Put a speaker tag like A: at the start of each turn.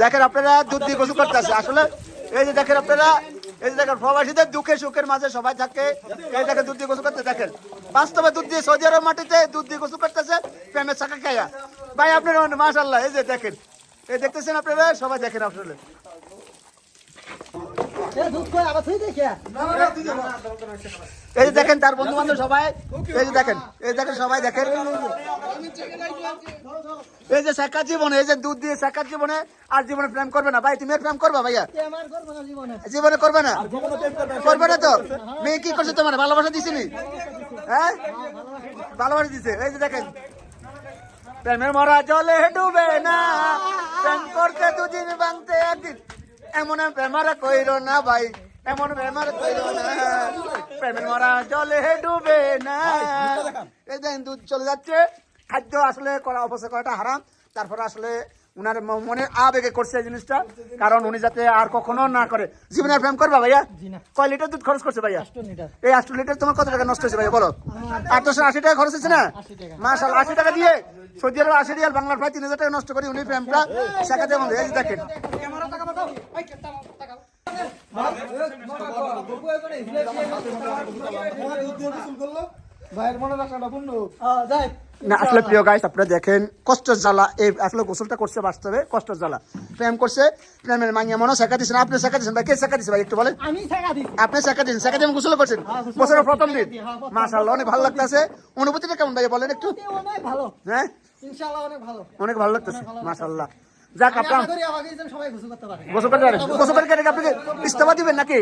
A: দেখেন আপনারা দুধ দিয়ে করতেছে আসলে এই যে দেখেন আপনারা, এই যে দেখেন, প্রবাসীদের দুঃখে সুখের মাঝে সবাই থাকে। এই দেখেন দুধ দিয়ে গোসল করতে, দেখেন। বাস্তবে দুধ দিয়ে সৌদি আরব মাটিতে দুধ দিয়ে গোসল করতেছে প্রেমের শাখা খাইয়া। ভাই, আপনারা মাশাল্লাহ এই যে দেখেন। এই দেখতেছেন আপনারা? সবাই দেখেন আপনারা। এই যে দেখেন তার বন্ধু বান্ধব সবাই এই যে দেখেন এই দেখেন সবাই দেখেন এই যে শেখার জীবনে এই যে দুধ দিয়ে শেখার জীবনে আর জীবনে প্রেম করবে না ভাই তুমি প্রেম করবা ভাইয়া জীবনে করবে না করবে না তো মেয়ে কি করছে তোমার ভালোবাসা দিছিনি হ্যাঁ ভালোবাসা দিছে এই যে দেখেন প্রেমের মরা জলে ডুবে না প্রেম করতে দুদিন একদিন এমন প্রেমার কইরো না ভাই এমন প্রেমার কইরো না। প্রেমের মরা জলে ডুবে না। এই দেখেন দুধ চলে যাচ্ছে খাদ্য আসলে করা অবশ্যই করাটা হারাম। তারপরে আসলে উনার মনে আবেগে করছে এই জিনিসটা। কারণ উনি যাতে আর কখনো না করে। জীবনে প্রেম করবা ভাইয়া? কয় লিটার দুধ খরচ করছে ভাইয়া? এই আটশো লিটার তোমার কত টাকা নষ্ট হয়েছে ভাইয়া বলো? আটশো আশি টাকা খরচ হয়েছে না? মাসাল আশি টাকা দিয়ে সৌদি আরব আশি রিয়াল বাংলার প্রায় তিন হাজার টাকা নষ্ট করি উনি প্রেমটা শেখাতে বন্ধু। এই দেখেন না আসলে প্রিয় গাইস আপনারা দেখেন কষ্টের জ্বালা এই আসলে গোসলটা করছে বাস্তবে কষ্টের জ্বালা। প্রেম করছে প্রেমের মনে শেখা দিচ্ছেন আপনি শেখা দিচ্ছেন ভাই কে শেখা দিচ্ছে ভাই একটু বলেন? আপনি শেখা দিচ্ছেন শেখা দিয়ে গোসল করছেন বছরের প্রথম দিন। মাশাআল্লাহ অনেক ভালো লাগতেছে। অনুভূতিটা কেমন ভাই বলেন একটু? হ্যাঁ?
B: অনেক ভালো
A: লাগতেছে। মাশাআল্লাহ। যাক আপনার
B: গোসল করতে পারে।
A: গোসল করতে পারে। গোসল করে কি আপনাকে ইস্তফা দিবেন নাকি?